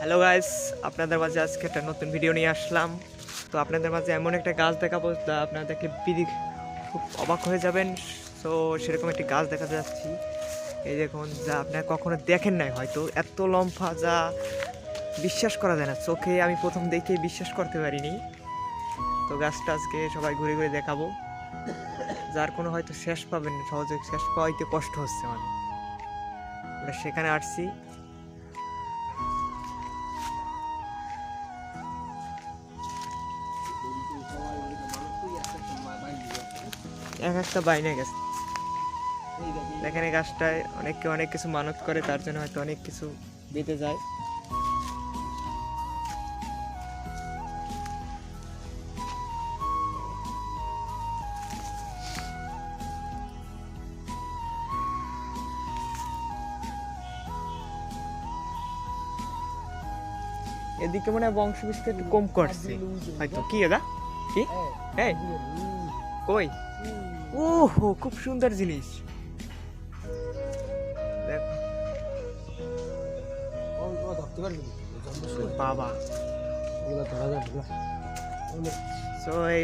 Hello guys আপনাদের মাঝে আজকে একটা নতুন ভিডিও নিয়ে আসলাম। তো আপনাদের মাঝে এমন একটা গাছ দেখাবো যা আপনারা দেখলে বিধি খুব অবাক হয়ে যাবেন। তো সেরকম একটি গাছ দেখা যাচ্ছি। এই দেখুন, যা আপনারা কখনো দেখেন নাই হয়তো। এত লম্ফা যা বিশ্বাস করা যায় না। চোখে আমি প্রথম দেখে বিশ্বাস করতে পারিনি। তো গাছটা আজকে সবাই ঘুরে ঘুরে দেখাবো। যার কোনো হয়তো শেষ পাবেন না, সহজে শেষ পাওয়াইতে কষ্ট হচ্ছে আমরা। সেখানে আসছি। একটা বাইনে গেছে। দেখেন এই গাছটায় অনেকে অনেক কিছু মানত করে তার জন্য হয়তো অনেক কিছু বেঁধে যায়। এদিকে মনে হয় বংশ বিস্তার একটু কম করছে। হয়তো। কি দাদা? কি? এই কই? ওহো খুব সুন্দর জিনিস। দেখো। বাবা।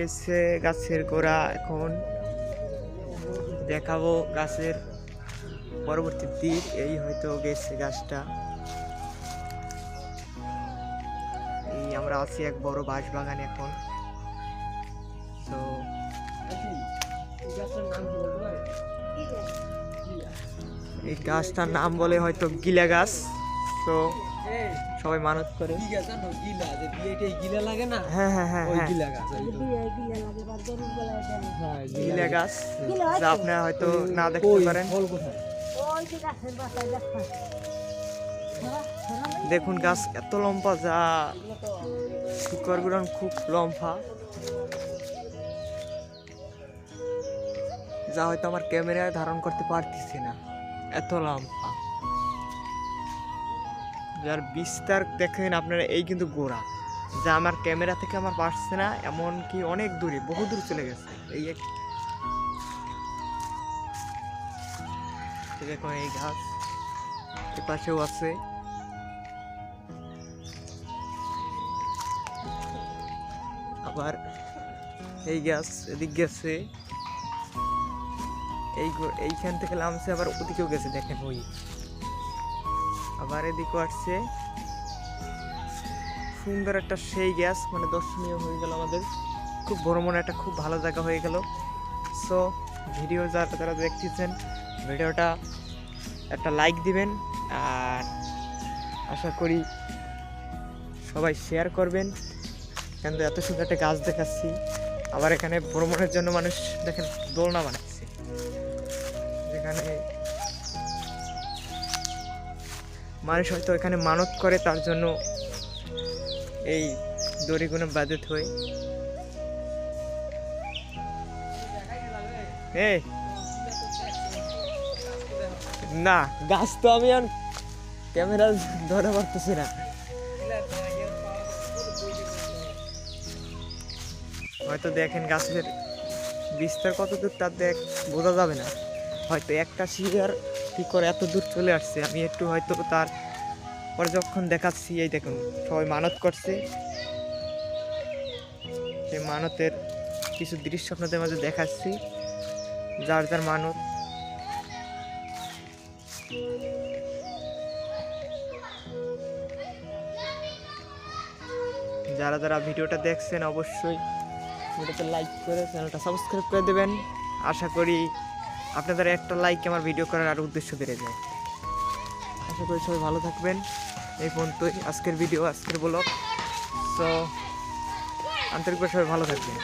এসে গাছের গোড়া এখন। দেখাবো গাছের পরবর্তী দিক। এই হয়তো গেছে গাছটা। এই আমরা আছি এক বড় বাঁশ বাগান এখন। এই গাছটার নাম বলে হয়তো গিলা গাছ তো সবাই মানত করে। হ্যাঁ হ্যাঁ হ্যাঁ হ্যাঁ। গিলা গাছ যা আপনারা হয়তো না দেখতে পারেন। দেখুন গাছ এত লম্বা যা। শিকড়গুলো খুব লম্বা। যা হয়তো আমার ক্যামেরায় ধারণ করতে পারতেছি না। এত লম্বা। যার বিস্তার দেখেন আপনারা, এই কিন্তু গোড়া। যা আমার ক্যামেরা থেকে আমার পারছে না এমন কি অনেক দূরে, বহু দূর চলে গেছে। এই এক দেখুন এই ঘাস এ পাশেও আছে। আবার এই গাছ এদিক গেছে। এই এইখান থেকে নামছে আবার ওদিকেও গেছে দেখেন। ওই। আবার এদিকেও আসছে। সুন্দর একটা সেই গ্যাস মানে দর্শনীয় হয়ে গেল আমাদের। খুব বড় মনে একটা খুব ভালো জায়গা হয়ে গেল। সো ভিডিও যারা যারা দেখতেছেন ভিডিওটা একটা লাইক দিবেন আর আশা করি সবাই শেয়ার করবেন। কিন্তু এত সুন্দর একটা গাছ দেখাচ্ছি। আবার এখানে ভ্রমণের জন্য মানুষ দেখেন দোলনা বানাচ্ছে। যেখানে মানুষ হয়তো এখানে মানত করে, তার জন্য এই দড়িগুলো বাজে থই। এই। না, গাছ তো আমি আর ক্যামেরা ধরে পারতেছি না। হয়তো দেখেন গাছের বিস্তার কত দূর তার দেখ, বোঝা যাবে না। হয়তো একটা শিয়ার কি করে এত দূর চলে আসছে, আমি একটু হয়তো তার পরে যখন দেখাচ্ছি, এই দেখুন, সবাই মানত করছে। সেই মানতের কিছু দৃশ্য আপনাদের মাঝে দেখাচ্ছি, যার যার মানত। যারা যারা ভিডিওটা দেখছেন, অবশ্যই ভিডিওতে লাইক করে চ্যানেলটা সাবস্ক্রাইব করে দেবেন। আশা করি আপনাদের একটা লাইক আমার ভিডিও করার আরও উদ্দেশ্য বেড়ে যায়। আশা করি সবাই ভালো থাকবেন। এই পর্যন্তই আজকের ভিডিও আজকের ব্লগ সো আন্তরিকভাবে সবাই ভালো থাকবেন।